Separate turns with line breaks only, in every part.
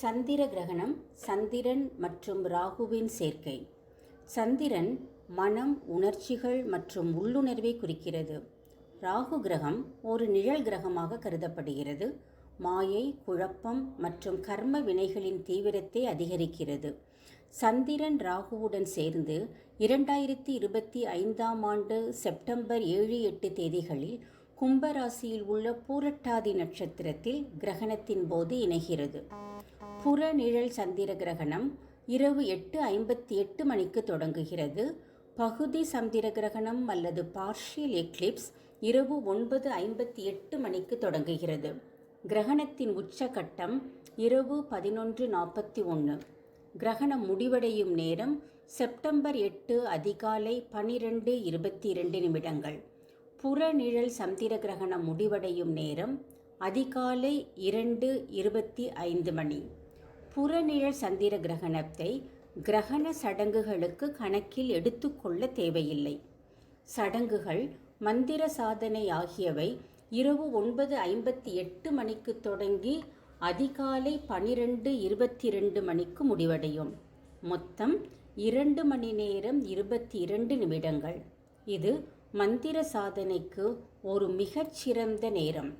சந்திர கிரகணம் சந்திரன் மற்றும் ராகுவின் சேர்க்கை. சந்திரன் மனம் உணர்ச்சிகள் மற்றும் உள்ளுணர்வை குறிக்கிறது. ராகு கிரகம் ஒரு நிழல் கிரகமாக கருதப்படுகிறது. மாயை குழப்பம் மற்றும் கர்ம வினைகளின் தீவிரத்தை அதிகரிக்கிறது. சந்திரன் ராகுவுடன் சேர்ந்து இரண்டாயிரத்தி இருபத்தி ஐந்தாம் ஆண்டு செப்டம்பர் ஏழு எட்டு தேதிகளில் கும்பராசியில் உள்ள பூரட்டாதி நட்சத்திரத்தில் கிரகணத்தின் போது இணைகிறது. புறநிழல் சந்திர கிரகணம் இரவு எட்டு ஐம்பத்தி எட்டு மணிக்கு தொடங்குகிறது. பகுதி சந்திர கிரகணம் அல்லது பார்ஷியல் எக்லிப்ஸ் இரவு ஒன்பது ஐம்பத்தி எட்டு மணிக்கு தொடங்குகிறது. கிரகணத்தின் உச்சகட்டம் இரவு பதினொன்று நாற்பத்தி ஒன்று. கிரகணம் முடிவடையும் நேரம் செப்டம்பர் எட்டு அதிகாலை பனிரெண்டு இருபத்தி இரண்டு நிமிடங்கள். புறநிழல் சந்திர கிரகணம் முடிவடையும் நேரம் அதிகாலை இரண்டு இருபத்தி ஐந்து மணி. புறநிழல் சந்திர கிரகணத்தை கிரகண சடங்குகளுக்கு கணக்கில் எடுத்துக்கொள்ள தேவையில்லை. சடங்குகள் மந்திர சாதனை ஆகியவை இரவு ஒன்பது ஐம்பத்தி எட்டு மணிக்கு தொடங்கி அதிகாலை பனிரெண்டு இருபத்தி ரெண்டு மணிக்கு முடிவடையும். மொத்தம் இரண்டு மணி நேரம் இருபத்தி இரண்டு நிமிடங்கள். இது மந்திர சாதனைக்கு ஒரு மிகச்சிறந்த நேரம்.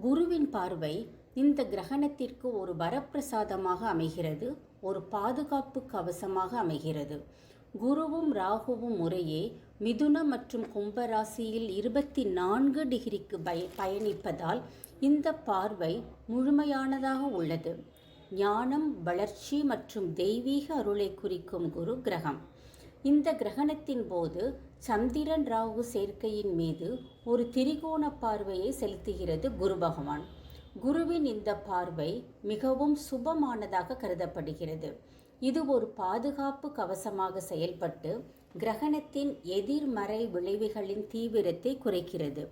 குருவின் பார்வை இந்த கிரகணத்திற்கு ஒரு வரப்பிரசாதமாக அமைகிறது ஒரு பாதுகாப்பு கவசமாக அமைகிறது. குருவும் ராகுவும் முறையே மிதுன மற்றும் கும்பராசியில் இருபத்தி நான்கு டிகிரிக்கு பய பயணிப்பதால் இந்த பார்வை முழுமையானதாக உள்ளது. ஞானம் வளர்ச்சி மற்றும் தெய்வீக அருளை குறிக்கும் குரு கிரகம். இந்த கிரகணத்தின் போது சந்திரன் ராகு சேர்க்கையின் மீது ஒரு திரிகோண பார்வையை செலுத்துகிறது குரு பகவான். குருவின் இந்த பார்வை மிகவும் சுபமானதாக கருதப்படுகிறது. இது ஒரு பாதுகாப்பு கவசமாக செயல்பட்டு கிரகணத்தின் எதிர்மறை விளைவுகளின் தீவிரத்தை குறைக்கிறது.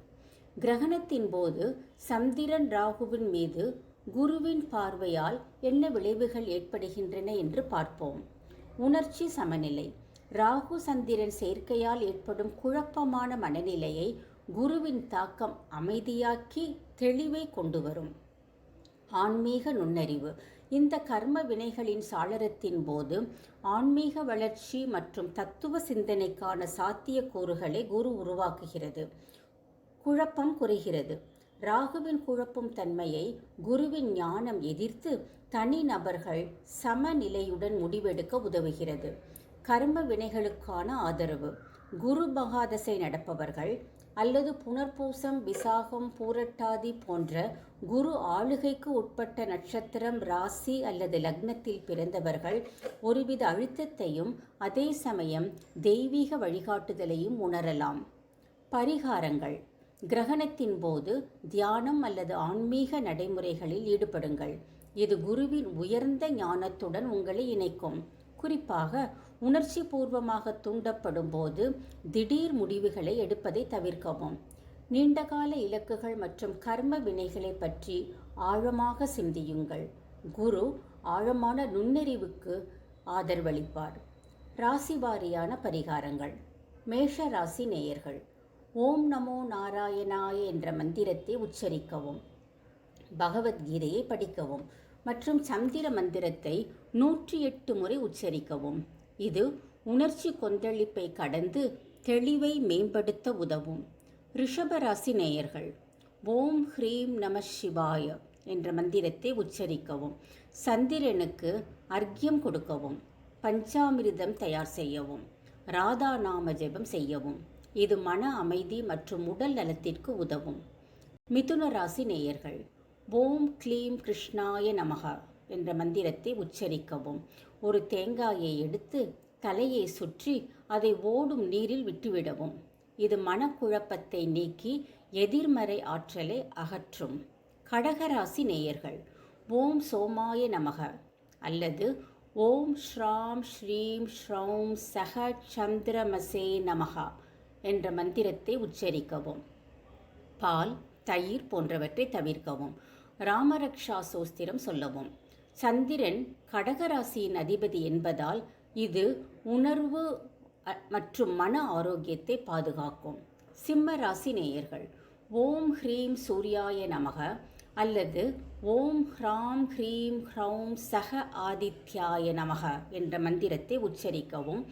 கிரகணத்தின் போது சந்திரன் ராகுவின் மீது குருவின் பார்வையால் என்ன விளைவுகள் ஏற்படுகின்றன என்று பார்ப்போம். உணர்ச்சி சமநிலை. ராகு சந்திரன் சேர்க்கையால் ஏற்படும் குழப்பமான மனநிலையை குருவின் தாக்கம் அமைதியாக்கி தெளிவை கொண்டு வரும். ஆன்மீக நுண்ணறிவு. இந்த கர்ம வினைகளின் சாளரத்தின் போது ஆன்மீக வளர்ச்சி மற்றும் தத்துவ சிந்தனைக்கான சாத்தியக்கூறுகளை குரு உருவாக்குகிறது. குழப்பம் குறைகிறது. ராகுவின் குழப்பும் தன்மையை குருவின் ஞானம் எதிர்த்து தனி நபர்கள் சமநிலையுடன் முடிவெடுக்க உதவுகிறது. கர்ம வினைகளுக்கான ஆதரவு. குரு மகாதசை நடப்பவர்கள் அல்லது புனர்பூசம் விசாகம் பூரட்டாதி போன்ற குரு ஆளுகைக்கு உட்பட்ட நட்சத்திரம் ராசி அல்லது லக்னத்தில் பிறந்தவர்கள் ஒருவித அழுத்தத்தையும் அதே சமயம் தெய்வீக வழிகாட்டுதலையும் உணரலாம். பரிகாரங்கள். கிரகணத்தின் போது தியானம் அல்லது ஆன்மீக நடைமுறைகளில் ஈடுபடுங்கள். இது குருவின் உயர்ந்த ஞானத்துடன் உங்களை இணைக்கும். குறிப்பாக உணர்ச்சி பூர்வமாக தூண்டப்படும் போது திடீர் முடிவுகளை எடுப்பதை தவிர்க்கவும். நீண்டகால இலக்குகள் மற்றும் கர்ம வினைகளை பற்றி ஆழமாக சிந்தியுங்கள். குரு ஆழமான நுண்ணறிவுக்கு ஆதரவளிப்பார். ராசி வாரியான பரிகாரங்கள். மேஷ ராசி நேயர்கள். ஓம் நமோ நாராயணாய என்ற மந்திரத்தை உச்சரிக்கவும். பகவத்கீதையை படிக்கவும். மற்றும் சந்திர மந்திரத்தை நூற்றி எட்டு முறை உச்சரிக்கவும். இது உணர்ச்சி கொந்தளிப்பை கடந்து தெளிவை மேம்படுத்த உதவும். ரிஷபராசி நேயர்கள் ஓம் ஹ்ரீம் நம சிவாய என்ற மந்திரத்தை உச்சரிக்கவும் சந்திரனுக்கு அர்க்கியம் கொடுக்கவும் பஞ்சாமிர்தம் தயார் செய்யவும் ராதா நாம ஜெபம் செய்யவும் இது மன அமைதி மற்றும் உடல் நலத்திற்கு உதவும். மிதுன ராசி நேயர்கள் ஓம் க்ளீம் கிருஷ்ணாய நமகா என்ற மந்திரத்தை உச்சரிக்கவும் ஒரு தேங்காயை எடுத்து தலையை சுற்றி அதை ஓடும் நீரில் விட்டுவிடவும். இது மனக்குழப்பத்தை நீக்கி எதிர்மறை ஆற்றலை அகற்றும். கடகராசி நேயர்கள் ஓம் சோமாய நமக. அல்லது ஓம் ஸ்ராம் ஸ்ரீம் ஸ்ரௌம் சக சந்திரமசே நமகா என்ற மந்திரத்தை உச்சரிக்கவும். பால் தயிர் போன்றவற்றை தவிர்க்கவும். ராமரக்ஷா சோஸ்திரம் சொல்லவும். சந்திரன் கடகராசியின் அதிபதி என்பதால் இது உணர்வு அ- மற்றும் மன ஆரோக்கியத்தை பாதுகாக்கும். சிம்ம ராசி நேயர்கள் ஓம் ஹ்ரீம் சூர்யாய நமக அல்லது ஓம் ஹ்ராம் ஹ்ரீம் ஹ்ரௌம் சக ஆதித்யாய நமக என்ற மந்திரத்தை உச்சரிக்கவும்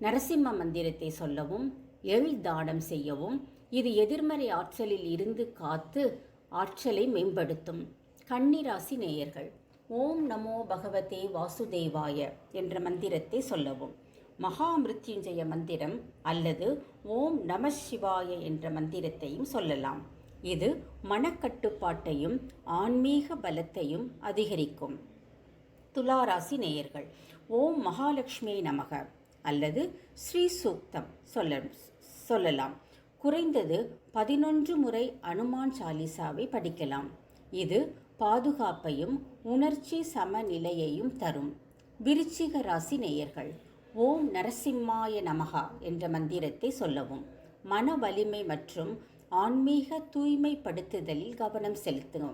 நரசிம்ம மந்திரத்தை சொல்லவும் எள் தானம் செய்யவும் இது எதிர்மறை ஆற்றலில் இருந்து காத்து ஆற்றலை மேம்படுத்தும். கன்னிராசி நேயர்கள் ஓம் நமோ பகவதே வாசுதேவாய என்ற மந்திரத்தை சொல்லவும். மகாமிருத்யுஞ்சய மந்திரம் அல்லது ஓம் நம சிவாய என்ற மந்திரத்தையும் சொல்லலாம். இது மனக்கட்டுப்பாட்டையும் ஆன்மீக பலத்தையும் அதிகரிக்கும். துளாராசி நேயர்கள் ஓம் மகாலட்சுமி நமக அல்லது ஸ்ரீ சூக்தம் சொல்ல சொல்லலாம். குறைந்தது பதினொன்று முறை அனுமான் சாலிசாவை படிக்கலாம். இது பாதுகாப்பையும் உணர்ச்சி சமநிலையையும் தரும். விருச்சிக ராசி நேயர்கள் ஓம் நரசிம்மாய நமகா என்ற மந்திரத்தை சொல்லவும். மன வலிமை மற்றும் ஆன்மீக தூய்மைப்படுத்துதலில் கவனம் செலுத்தும்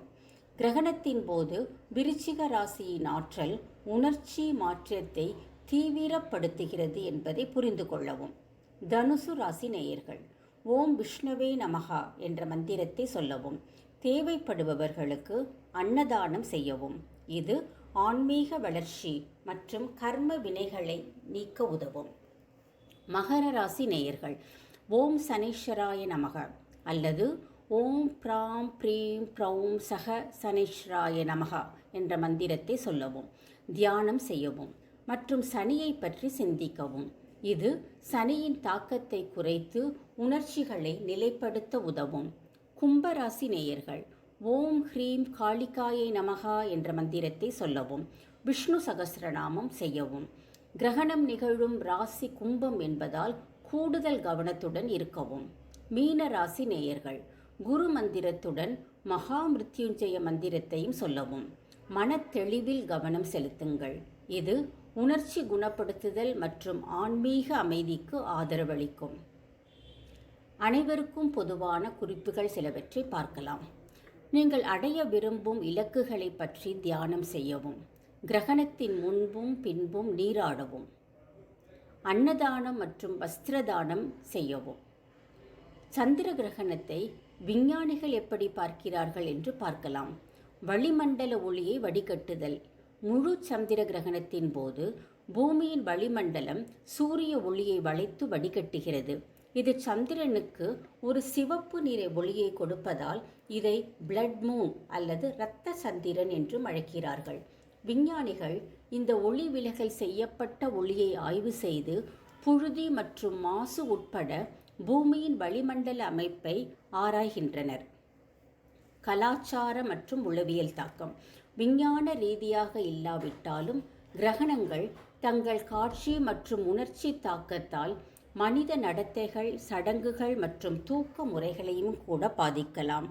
கிரகணத்தின் போது விருச்சிக ராசியின் ஆற்றல் உணர்ச்சி மாற்றத்தை தீவிரப்படுத்துகிறது என்பதை புரிந்து கொள்ளவும். தனுசு ராசி நேயர்கள் ஓம் விஷ்ணுவே நமகா என்ற மந்திரத்தை சொல்லவும் தேவைப்படுபவர்களுக்கு அன்னதானம் செய்யவும். இது ஆன்மீக வளர்ச்சி மற்றும் கர்ம வினைகளை நீக்க உதவும். மகர ராசி நேயர்கள் ஓம் சனீஸ்வராய நமக அல்லது ஓம் பிராம் பிரீம் பிரௌம் சக சனீஸ்வராய நமகா என்ற மந்திரத்தை சொல்லவும் தியானம் செய்யவும் மற்றும் சனியை பற்றி சிந்திக்கவும். இது சனியின் தாக்கத்தை குறைத்து உணர்ச்சிகளை நிலைப்படுத்த உதவும். கும்பராசி நேயர்கள் ஓம் ஹ்ரீம் காளிகாயை நமகா என்ற மந்திரத்தை சொல்லவும் விஷ்ணு சகசிரநாமம் செய்யவும். கிரகணம் நிகழும் ராசி கும்பம் என்பதால் கூடுதல் கவனத்துடன் இருக்கவும். மீன ராசி நேயர்கள் குரு மந்திரத்துடன் மகா மிருத்யுஞ்சய மந்திரத்தையும் சொல்லவும். மனத்தெளிவில் கவனம் செலுத்துங்கள். இது உணர்ச்சி குணப்படுத்துதல் மற்றும் ஆன்மீக அமைதிக்கு ஆதரவளிக்கும். அனைவருக்கும் பொதுவான குறிப்புகள் சிலவற்றை பார்க்கலாம். நீங்கள் அடைய விரும்பும் இலக்குகளை பற்றி தியானம் செய்யவும் கிரகணத்தின் முன்பும் பின்பும் நீராடவும் அன்னதானம் மற்றும் வஸ்திரதானம் செய்யவும். சந்திர கிரகணத்தை விஞ்ஞானிகள் எப்படி பார்க்கிறார்கள் என்று பார்க்கலாம். வளிமண்டல ஒளியை வடிகட்டுதல் முழு சந்திர கிரகணத்தின் போது பூமியின் வளிமண்டலம் சூரிய ஒளியை வளைத்து வடிகட்டுகிறது. இது சந்திரனுக்கு ஒரு சிவப்பு நிற ஒளியை கொடுப்பதால் இதை பிளட் மூன் அல்லது இரத்த சந்திரன் என்றும் அழைக்கிறார்கள். விஞ்ஞானிகள் இந்த ஒளி விலகல் செய்யப்பட்ட ஒளியை ஆய்வு செய்து புழுதி மற்றும் மாசு உட்பட பூமியின் வளிமண்டல அமைப்பை ஆராய்கின்றனர். கலாச்சார மற்றும் உளவியல் தாக்கம். விஞ்ஞான ரீதியாக இல்லாவிட்டாலும் கிரகணங்கள் தங்கள் காட்சி மற்றும் உணர்ச்சி தாக்கத்தால் மனித நடத்தைகள் சடங்குகள் மற்றும் தூக்க முறைகளையும் கூட பாதிக்கலாம்.